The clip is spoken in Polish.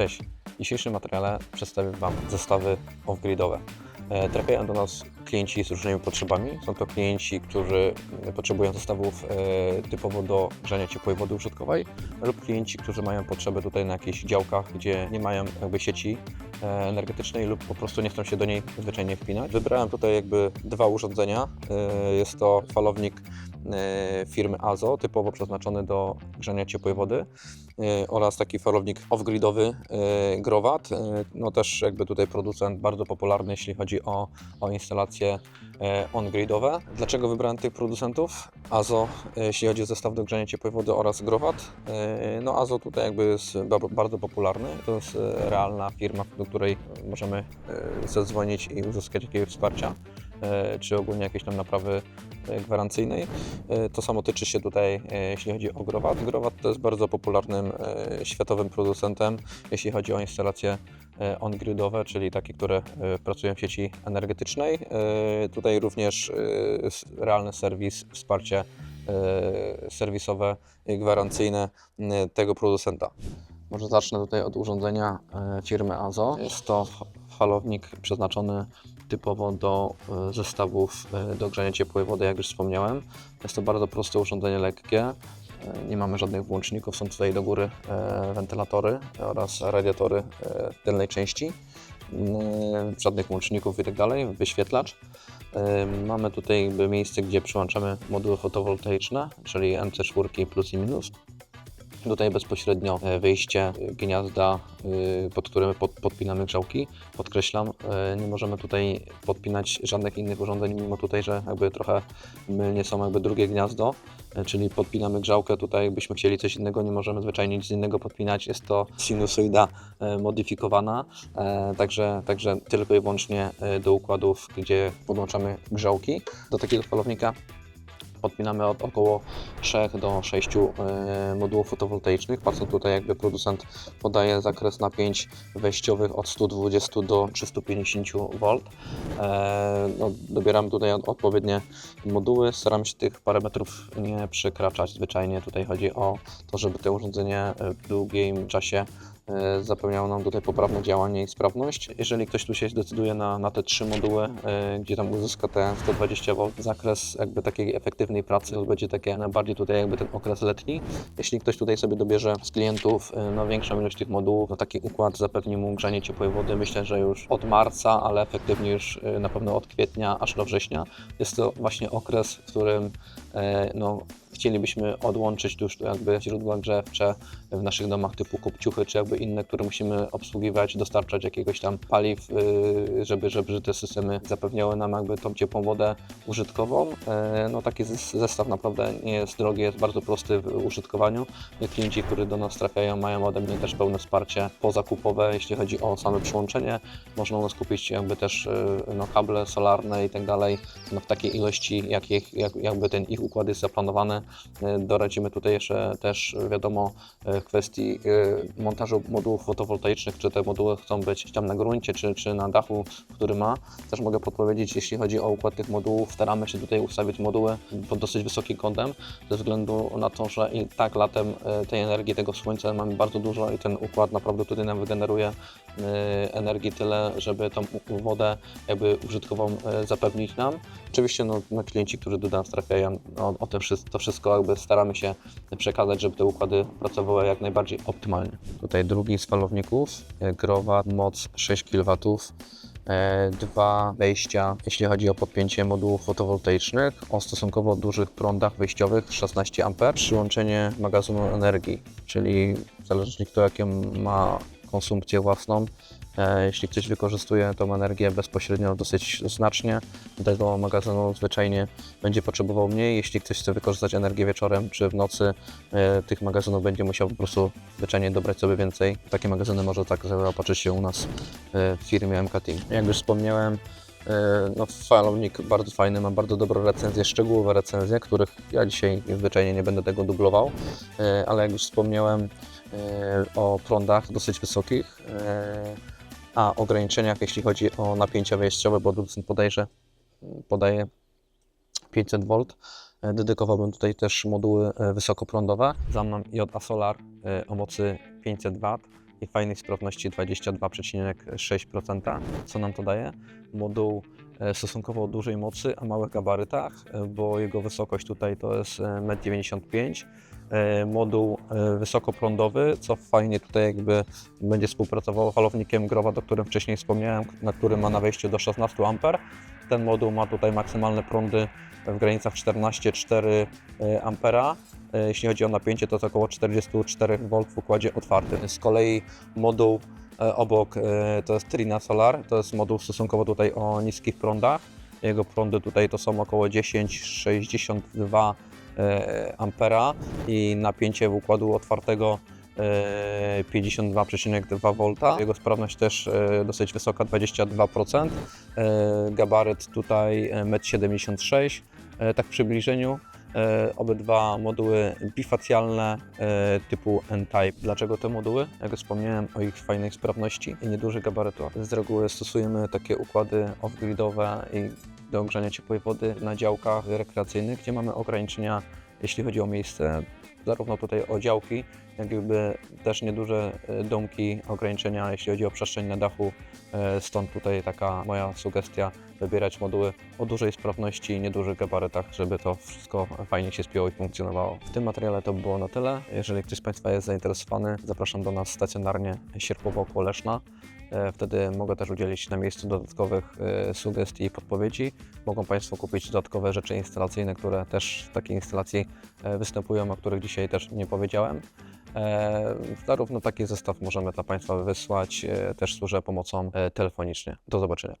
Cześć. W dzisiejszym materiale przedstawię Wam zestawy off-gridowe. E, Trafiają do nas klienci z różnymi potrzebami. Są to klienci, którzy potrzebują zestawów e, typowo do grzania ciepłej wody użytkowej lub klienci, którzy mają potrzeby tutaj na jakichś działkach, gdzie nie mają jakby sieci e, energetycznej lub po prostu nie chcą się do niej zwyczajnie wpinać. Wybrałem tutaj jakby dwa urządzenia. Jest to falownik firmy AZO, typowo przeznaczony do grzania ciepłej wody e, oraz taki falownik off-gridowy e, Growat. E, No też jakby tutaj producent bardzo popularny, jeśli chodzi o, o instalacje e, on-gridowe. Dlaczego wybrałem tych producentów? AZO, e, jeśli chodzi o zestaw do grzania ciepłej wody oraz Growat. E, No AZO tutaj jakby jest ba- bardzo popularny. To jest e, realna firma, do której możemy e, zadzwonić i uzyskać jakiegoś wsparcia e, czy ogólnie jakieś tam naprawy e, gwarancyjnej. E, To samo tyczy się tutaj, e, jeśli chodzi o Growat. Growat to jest bardzo popularnym e, światowym producentem, jeśli chodzi o instalacje e, on-gridowe, czyli takie, które e, pracują w sieci energetycznej. E, Tutaj również e, realny serwis, wsparcie e, serwisowe gwarancyjne tego producenta. Może zacznę tutaj od urządzenia e, firmy AZO. Jest to falownik przeznaczony typowo do e, zestawów e, do grzania ciepłej wody, jak już wspomniałem. Jest to bardzo proste urządzenie, lekkie. E, Nie mamy żadnych włączników, są tutaj do góry wentylatory oraz radiatory w tylnej części. Mm, Żadnych łączników i tak dalej, wyświetlacz. Mamy tutaj jakby miejsce, gdzie przyłączamy moduły fotowoltaiczne, czyli MC4 plus i minus. Tutaj bezpośrednio e, wyjście e, gniazda, e, pod którym pod, podpinamy grzałki. Podkreślam, nie możemy tutaj podpinać żadnych innych urządzeń, mimo tutaj, że jakby trochę mylnie są jakby drugie gniazdo, czyli podpinamy grzałkę. Tutaj jakbyśmy chcieli coś innego, nie możemy zwyczajnie nic innego podpinać. Jest to sinusoida modyfikowana, także, także tylko i wyłącznie do układów, gdzie podłączamy grzałki. Do takiego falownika podpinamy od około 3 do 6 e, modułów fotowoltaicznych. Patrząc tutaj jakby producent podaje zakres napięć wejściowych od 120 do 350 V. E, no, dobieramy tutaj od- odpowiednie moduły. Staram się tych parametrów nie przekraczać. Zwyczajnie tutaj chodzi o to, żeby to urządzenie w długim czasie zapewniało nam tutaj poprawne działanie i sprawność. Jeżeli ktoś tu się zdecyduje na, na te trzy moduły, e, gdzie tam uzyska te 120 V, zakres jakby takiej efektywnej pracy będzie takie najbardziej tutaj jakby ten okres letni. Jeśli ktoś tutaj sobie dobierze z klientów e, no, większą ilość tych modułów, no taki układ zapewni mu grzanie ciepłej wody, myślę, że już od marca, ale efektywnie już e, na pewno od kwietnia aż do września. Jest to właśnie okres, w którym e, no, chcielibyśmy odłączyć już jakby źródła grzewcze w naszych domach typu kopciuchy, czy jakby inne, które musimy obsługiwać, dostarczać jakiegoś tam paliw, y, żeby, żeby te systemy zapewniały nam jakby tą ciepłą wodę użytkową. E, No taki zes- zestaw naprawdę nie jest drogi, jest bardzo prosty w użytkowaniu. Klienci, którzy do nas trafiają, mają ode mnie też pełne wsparcie pozakupowe, jeśli chodzi o same przyłączenie. Można u nas kupić jakby też y, no, kable solarne i tak dalej no, w takiej ilości, jak jak, jakby ten ich układ jest zaplanowany. E, Doradzimy tutaj jeszcze też wiadomo e, w kwestii e, montażu modułów fotowoltaicznych, czy te moduły chcą być tam na gruncie, czy, czy na dachu, który ma. Też mogę podpowiedzieć, jeśli chodzi o układ tych modułów, staramy się tutaj ustawić moduły pod dosyć wysokim kątem, ze względu na to, że i tak latem tej energii, tego słońca mamy bardzo dużo i ten układ naprawdę tutaj nam wygeneruje energii tyle, żeby tą wodę jakby użytkową zapewnić nam. Oczywiście no, no, klienci, którzy do nas trafiają, no, o te, wszy- to wszystko jakby staramy się przekazać, żeby te układy pracowały jak najbardziej optymalnie. Tutaj drugi z falowników, e, Growat, moc 6 kW. e, Dwa wejścia, jeśli chodzi o podpięcie modułów fotowoltaicznych o stosunkowo dużych prądach wejściowych 16 A. Przyłączenie magazynu energii, czyli w zależności kto jaką ma konsumpcję własną, E, Jeśli ktoś wykorzystuje tą energię bezpośrednio dosyć znacznie, do tego magazynu zwyczajnie będzie potrzebował mniej. Jeśli ktoś chce wykorzystać energię wieczorem czy w nocy, e, tych magazynów będzie musiał po prostu zwyczajnie dobrać sobie więcej. Takie magazyny może tak zaopatrzyć się u nas e, w firmie MK Team. Jak już wspomniałem, no, falownik bardzo fajny, ma bardzo dobre recenzje, szczegółowe recenzje, których ja dzisiaj zwyczajnie nie będę tego dublował, e, ale jak już wspomniałem e, o prądach dosyć wysokich, e, a ograniczeniach, jeśli chodzi o napięcia wejściowe, bo producent podejrze, podaje 500 V. E, Dedykowałbym tutaj też moduły e, wysokoprądowe. Za mną JA Solar e, o mocy 500 W. i fajnej sprawności 22,6%. Co nam to daje? Moduł e, stosunkowo dużej mocy, a małych gabarytach, e, bo jego wysokość tutaj to jest e, 1,95 m. E, Moduł e, wysokoprądowy, co fajnie tutaj jakby będzie współpracował falownikiem Growa, o którym wcześniej wspomniałem, na którym ma na wejściu do 16 A. Ten moduł ma tutaj maksymalne prądy w granicach 14,4 A. E, Jeśli chodzi o napięcie, to jest około 44 V w układzie otwartym. Z kolei moduł e, obok e, to jest Trina Solar, to jest moduł stosunkowo tutaj o niskich prądach. Jego prądy tutaj to są około 10,62 e, ampera i napięcie w układu otwartego e, 52,2 V. Jego sprawność też dosyć wysoka, 22%. E, Gabaryt tutaj e, 1,76 m, tak w przybliżeniu. E, Obydwa moduły bifacjalne e, typu N-Type. Dlaczego te moduły? Jak wspomniałem o ich fajnej sprawności i niedużych gabarytach. Z reguły stosujemy takie układy off-gridowe i do ogrzania ciepłej wody na działkach rekreacyjnych, gdzie mamy ograniczenia, jeśli chodzi o miejsce, zarówno tutaj o działki, jak jakby też nieduże e, domki, ograniczenia, jeśli chodzi o przestrzeń na dachu. E, Stąd tutaj taka moja sugestia, wybierać moduły o dużej sprawności i niedużych gabarytach, żeby to wszystko fajnie się spięło i funkcjonowało. W tym materiale to by było na tyle. Jeżeli ktoś z Państwa jest zainteresowany, zapraszam do nas stacjonarnie Sierpowo koło Leszna. E, Wtedy mogę też udzielić na miejscu dodatkowych e, sugestii i podpowiedzi. Mogą Państwo kupić dodatkowe rzeczy instalacyjne, które też w takiej instalacji e, występują, o których dzisiaj też nie powiedziałem. E, Zarówno taki zestaw możemy dla Państwa wysłać, e, też służę pomocą e, telefonicznie. Do zobaczenia.